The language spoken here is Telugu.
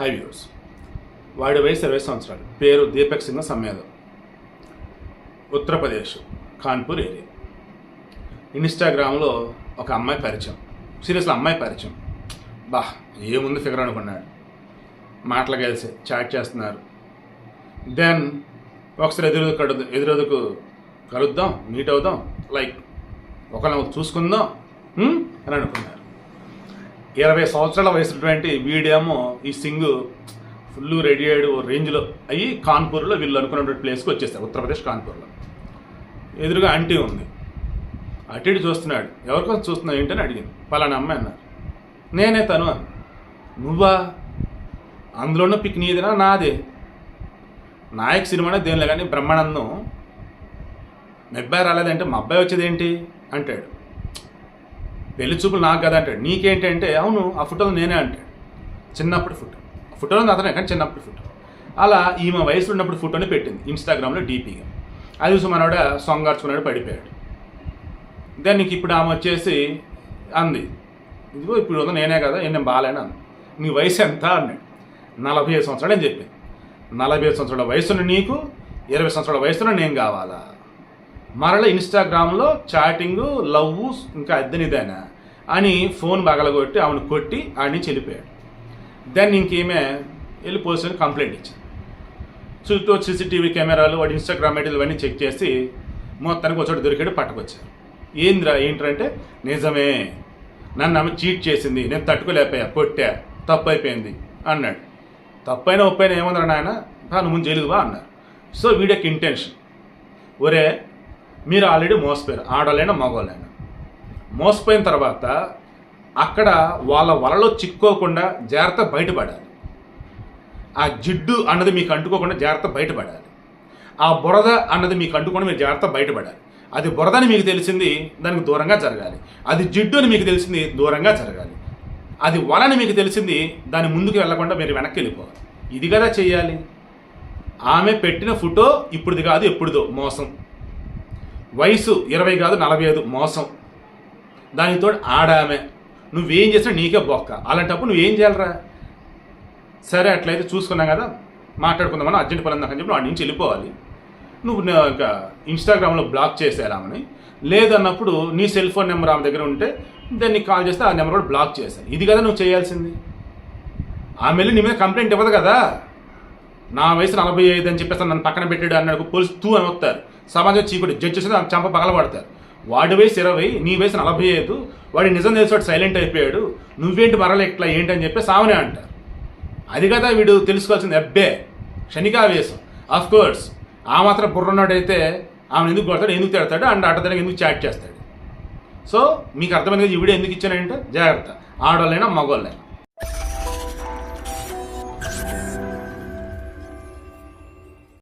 హై వ్యూస్ వాడి వయసు ఇరవై సంవత్సరాలు. పేరు దీపక్ సింగ్ సమ్మేదం ఉత్తరప్రదేశ్ కాన్పూర్ ఏరియా. ఇన్స్టాగ్రామ్లో ఒక అమ్మాయి పరిచయం. సీరియస్లో అమ్మాయి పరిచయం. బా ఏముంది ఫిగర్ అనుకున్నాడు మాటలు కలిసి చాట్ చేస్తున్నారు. దెన్ ఒకసారి ఎదురు కడు ఎదురెదుకు కలుద్దాం మీట్ అవుదాం లైక్ ఒకళ్ళని చూసుకుందాం అని అనుకున్నారు. ఇరవై సంవత్సరాల వయసుటువంటి వీడేమో ఈ సింగ్ ఫుల్ రెడీ అయ్యాడు రేంజ్లో. అయ్యి కాన్పూర్లో వీళ్ళు అనుకున్నటువంటి ప్లేస్కి వచ్చేస్తారు ఉత్తరప్రదేశ్ కాన్పూర్లో. ఎదురుగా ఆంటీ ఉంది. అటు ఇటు చూస్తున్నాడు. ఎవరికోసం చూస్తున్నావు ఏంటని అడిగింది. పలానా అమ్మాయి అన్నారు. నేనే తను అని. నువ్వా? అందులోనూ పిక్ నీదినా నాదే. నాయక్ సినిమానే దేనిలో కానీ బ్రహ్మానందం మీ అబ్బాయి రాలేదంటే మా అబ్బాయి వచ్చేది ఏంటి అంటాడు. పెళ్ళి చూపులు నాకు కదా అంటాడు. నీకేంటి అంటే అవును ఆ ఫోటోలు నేనే అంటాడు. చిన్నప్పుడు ఫోటో. ఫోటోలో అతనే కానీ చిన్నప్పుడు ఫోటో. అలా ఈమె వయసులో ఉన్నప్పుడు ఫోటోని పెట్టింది ఇన్స్టాగ్రామ్లో డీపీగా. అది చూసి మనవాడ సొంగార్చుకున్నాడు పడిపోయాడు. దెన్ నీకు ఇప్పుడు ఆమె వచ్చేసి అంది ఇదిగో ఇప్పుడు నేనే కదా నేను బాగాలేను? అంది. నీ వయసు ఎంత? అన్నాడు. నలభై ఐదు సంవత్సరాలు అని చెప్పి. నలభై ఐదు సంవత్సరాల వయసున్న నీకు ఇరవై సంవత్సరాల వయసులో నేను కావాలా? మరల ఇన్స్టాగ్రామ్లో చాటింగ్ లవ్ ఇంకా అద్దెనిదేనా అని ఫోన్ బగలగొట్టి ఆమెను కొట్టి ఆడి నుంచి వెళ్ళిపోయాడు దెన్ ఇంకేమే వెళ్ళి పోలీసులకు కంప్లైంట్ ఇచ్చింది. చుట్టూ సీసీటీవీ కెమెరాలు వాడి ఇన్స్టాగ్రామ్ ఐడీలు ఇవన్నీ చెక్ చేసి మొత్తానికి ఒక దొరికాడు పట్టుకొచ్చారు. ఏంద్రా ఏంటంటే నిజమే నన్ను ఆమె చీట్ చేసింది నేను తట్టుకోలేకపోయా కొట్టా తప్పు అయిపోయింది అన్నాడు. తప్పైనా ఒప్పైనా ఏమన్నారు నాయన? తాను ముందు జైలుకు బా అన్నారు. సో వీడియోకి ఇంటెన్షన్. ఒరే మీరు ఆల్రెడీ మోసపోయారు ఆడవాళ్ళైనా మగవాళ్ళైనా మోసపోయిన తర్వాత అక్కడ వాళ్ళ వలలో చిక్కోకుండా జాగ్రత్త బయటపడాలి. ఆ జిడ్డు అన్నది మీకు అంటుకోకుండా జాగ్రత్త బయటపడాలి. ఆ బురద అన్నది మీకు అంటుకొని మీరు జాగ్రత్త బయటపడాలి. అది బురదని మీకు తెలిసింది దానికి దూరంగా జరగాలి. అది జిడ్డు అని మీకు తెలిసింది దూరంగా జరగాలి. అది వలని మీకు తెలిసింది దాని ముందుకు వెళ్ళకుండా మీరు వెనక్కి వెళ్ళిపోవాలి. ఇది కదా చెయ్యాలి ఆమె పెట్టిన ఫోటో ఇప్పుడుది కాదు ఎప్పుడుదో మోసం. వయసు ఇరవై కాదు నలభై ఐదు మోసం. దానితో ఆడామె. నువ్వేం చేసినా నీకే బొక్క. అలాంటప్పుడు నువ్వేం చేయాలరా? సరే అట్లయితే చూసుకున్నాం కదా. మాట్లాడుకుందామని అర్జెంట్ పని ఉందని చెప్పి వాడి నుంచి వెళ్ళిపోవాలి. నువ్వు నా- ఇంకా ఇన్స్టాగ్రామ్లో బ్లాక్ చేసేయాలి లేదన్నప్పుడు నీ సెల్ ఫోన్ నెంబర్ ఆమె దగ్గర ఉంటే దాన్ని నీకు కాల్ చేస్తే ఆ నెంబర్ కూడా బ్లాక్ చేశాను. ఇది కదా నువ్వు చేయాల్సింది. ఆమె వెళ్ళి నీ మీద కంప్లైంట్ ఇవ్వదు కదా. నా వయసు నలభై ఐదు అని చెప్పేసి నన్ను పక్కన పెట్టాడు అన్నాడు పోలీసు తూ అని వస్తారు. సమాజం చీకుడు జడ్జెస్ చంప పగలబడతారు వాడి వయసు ఇరవై నీ వయసు నలభై ఐదు వాడి నిజం తెలిసి వాడు సైలెంట్ అయిపోయాడు నువ్వేంటి మరల ఇట్లా ఏంటని అని చెప్పి సామనే అంటారు. అది కదా వీడు తెలుసుకోవాల్సింది అబ్బే క్షణికావేశం. ఆఫ్ కోర్స్ ఆ మాత్రం బుర్రన్నాడైతే ఆమె ఎందుకు కొడతాడు ఎందుకు తిడతాడు అండ్ అడ్డదానికి ఎందుకు చాట్ చేస్తాడు. సో మీకు అర్థమైంది కదా ఈ వీడియో ఎందుకు ఇచ్చానంటే జాగ్రత్త. ఆడవాళ్ళైనా మగవాళ్ళైనా